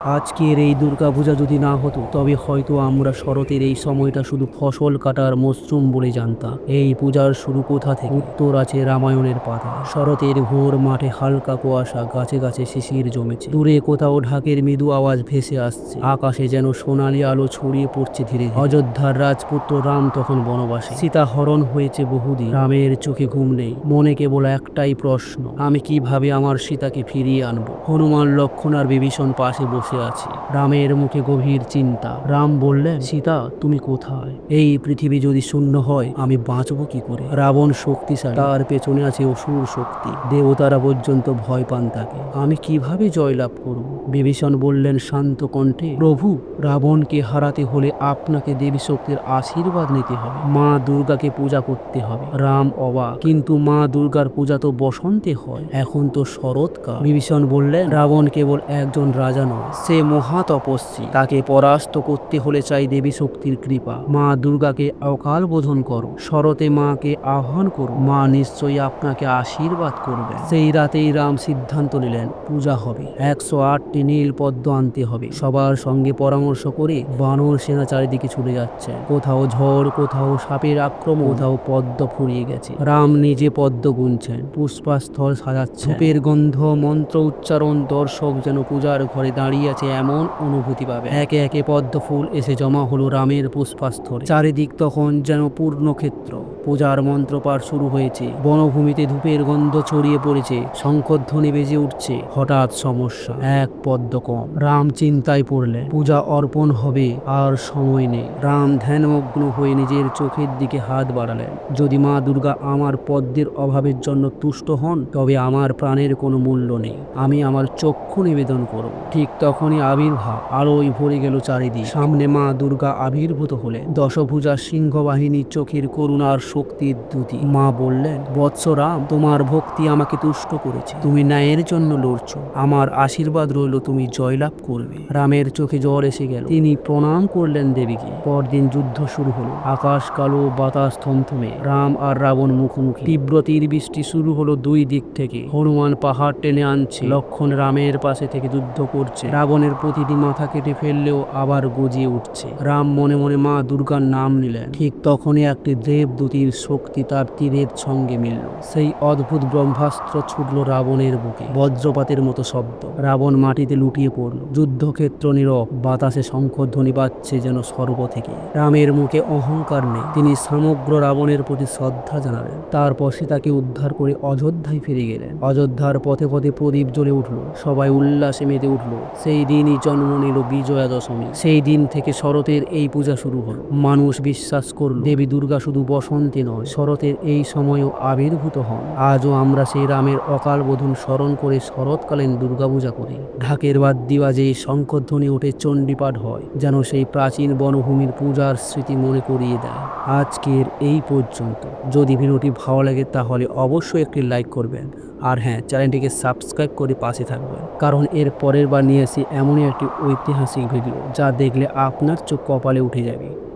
আজকের এই দুর্গাপূজা যদি না হতো, তবে হয়তো আমরা শরতের এই সময়টা শুধু ফসল কাটার মশরুম বলে জানতাম। এই পূজার শুরু কোথা থেকে? উত্তর আছে রামায়ণের পাতা। শরতের ভোর মাঠে হালকা কুয়াশা, গাছে গাছে শিশির জমেছে। দূরে কোথাও ঢাকের মৃদু আওয়াজ ভেসে আসছে। আকাশে যেন সোনালি আলো ছড়িয়ে পড়ছে ধীরে। অযোধ্যার রাজপুত্র রাম তখন বনবাসে। সীতা হরণ হয়েছে বহুদিন। রামের চোখে ঘুম নেই। মনে কেবল একটাই প্রশ্ন, আমি কীভাবে আমার সীতাকে ফিরিয়ে আনব? হনুমান লক্ষণ আর বিভীষণ পাশে বসে আছে। রামের মুখে গভীর চিন্তা। রাম বললেন, সীতা, তুমি কোথায়? এই পৃথিবী যদি শূন্য হয়, আমি বাঁচবো কি করে? রাবণ শক্তিশালী। তার পেছনে আছে অসুর শক্তি। দেবতারা পর্যন্ত ভয় পান তাকে। আমি কীভাবে জয়লাভ করব? বিভীষণ বললেন, শান্ত কণ্ঠে, প্রভু, রাবণকে হারাতে হলে আপনাকে দেবী শক্তির আশীর্বাদ নিতে হবে। মা দুর্গাকে পূজা করতে হবে। রাম অবাক। কিন্তু মা দুর্গার পূজা তো বসন্তে হয়। এখন তো শরৎকাল। বিভীষণ বললেন, রাবণ কেবল একজন রাজা নয় সে মহা তপস্বী তাকে পরাস্ত করতে হলে চাই দেবী শক্তির কৃপা। মা দুর্গাকে অকাল বোধন করো। শরতে মাকে আহ্বান করো। মা নিশ্চয়ই আপনাকে আশীর্বাদ করবে সেই রাতেই রাম সিদ্ধান্ত নিলেন, পূজা হবে। একশো আটটি নীল পদ্ম আনতে হবে। সবার সঙ্গে পরামর্শ করে বানর সেনা চারিদিকে ছুটে যাচ্ছে। কোথাও ঝড়, কোথাও সাপের আক্রমণ, কোথাও পদ্ম ফুরিয়ে গেছে। রাম নিজে পদ্ম গুনছেন, পুষ্পাস্থল সাজাচ্ছে ধূপের গন্ধ, মন্ত্র উচ্চারণ, দর্শক যেন পূজার ঘরে দাঁড়িয়ে আছে এমন অনুভূতি পাবে। একে একে পদ্ম ফুল এসে জমা হলো রামের পুষ্পাস্থলে চারিদিক তখন যেন পূর্ণ ক্ষেত্র পূজার মন্ত্রপাঠ শুরু হয়েছে। বনভূমিতে ধূপের গন্ধ ছড়িয়ে পড়েছে। শঙ্খধ্বনি বেজে উঠছে। হঠাৎ সমস্যা। এক পদ্ম কম। রাম চিন্তায় পড়লেন। পূজা অর্পণ হবে আর সময় নেই। রাম ধ্যানমগ্ন হয়ে নিজের চোখের দিকে হাত বাড়ালেন। যদি মা দুর্গা আমার পদ্মের অভাবের জন্য তুষ্ট হন, তবে আমার প্রাণের কোনো মূল্য নেই। আমি আমার চক্ষু নিবেদন করব। ঠিক তখনই আবির্ভাব আলোয় ভরে গেল চারিদিক। সামনে মা দুর্গা আবির্ভূত হলেন। দশভুজা সিংহ বাহিনীর চোখের করুণার শক্তির দুতি। মা বললেন বৎস রাম তোমার ভক্তি আমাকে তুষ্ট করেছে। তুমি ন্যায়ের জন্য লড়ছ। আমার আশীর্বাদ রইল, তুমি জয়লাভ করবে। রামের চোখে জ্বর এসে গেল। তিনি প্রণাম করলেন দেবীকে। পরদিন যুদ্ধ শুরু হলো। আকাশ কালো, বাতাস থমথমে। রাম আর রাবণ মুখোমুখি। তীব্র তীর বৃষ্টি শুরু হলো দুই দিক থেকে। হনুমান পাহাড় টেনে আনছে। লক্ষণ রামের পাশে থেকে যুদ্ধ করছে। রাবণের প্রতিটি মাথা কেটে ফেললেও আবার গজিয়ে উঠছে। রাম মনে মনে মা দুর্গার নাম নিলেন। ঠিক তখনই একটি দেবদূতির শক্তি তার তীরের সঙ্গে মিলল। সেই অদ্ভুত ব্রহ্মাস্ত্র ছুটল রাবণের বুকে। বজ্রপাতের মতো শব্দ। রাবণ মাটিতে লুটিয়ে পড়ল। যুদ্ধক্ষেত্র নীরব। বাতাসে শঙ্খধ্বনি পাচ্ছে যেন সর্ব থেকে। রামের মুখে অহংকার নেই। তিনি সমগ্র রাবণের প্রতি শ্রদ্ধা জানালেন। তারপর সীতাকে উদ্ধার করে অযোধ্যায় ফিরে গেলেন। অযোধ্যার পথে পথে প্রদীপ জ্বলে উঠল। সবাই উল্লাসে মেতে উঠল। সেই দিনই জন্ম নিল বিজয়া দশমী সেই দিন থেকে শরতের এই পূজা শুরু হলো। মানুষ বিশ্বাস করল, দেবী দুর্গা শুধু বসন্তে নয়। শরতের এই সময়ও আবির্ভূত হন। আজও আমরা সেই রামের অকাল বোধন স্মরণ করে শরৎকালীন দুর্গাপূজা করি। ঢাকের বাদ্যি বাজে শঙ্খধ্বনি ওঠে চণ্ডীপাঠ হয়, যেন সেই প্রাচীন বনভূমির পূজার স্মৃতি মনে করিয়ে দেয়। আজকের এই পর্যন্ত। যদি ভিডিওটি ভালো লাগে তাহলে অবশ্যই একটি লাইক করবেন। আর হ্যাঁ চ্যানেলটিকে সাবস্ক্রাইব করে পাশে থাকবেন। কারণ এর পরের বার নিয়ে আসি এমনই একটি ঐতিহাসিক ভিডিও, যা দেখলে আপনার চোখ কপালে উঠে যাবে।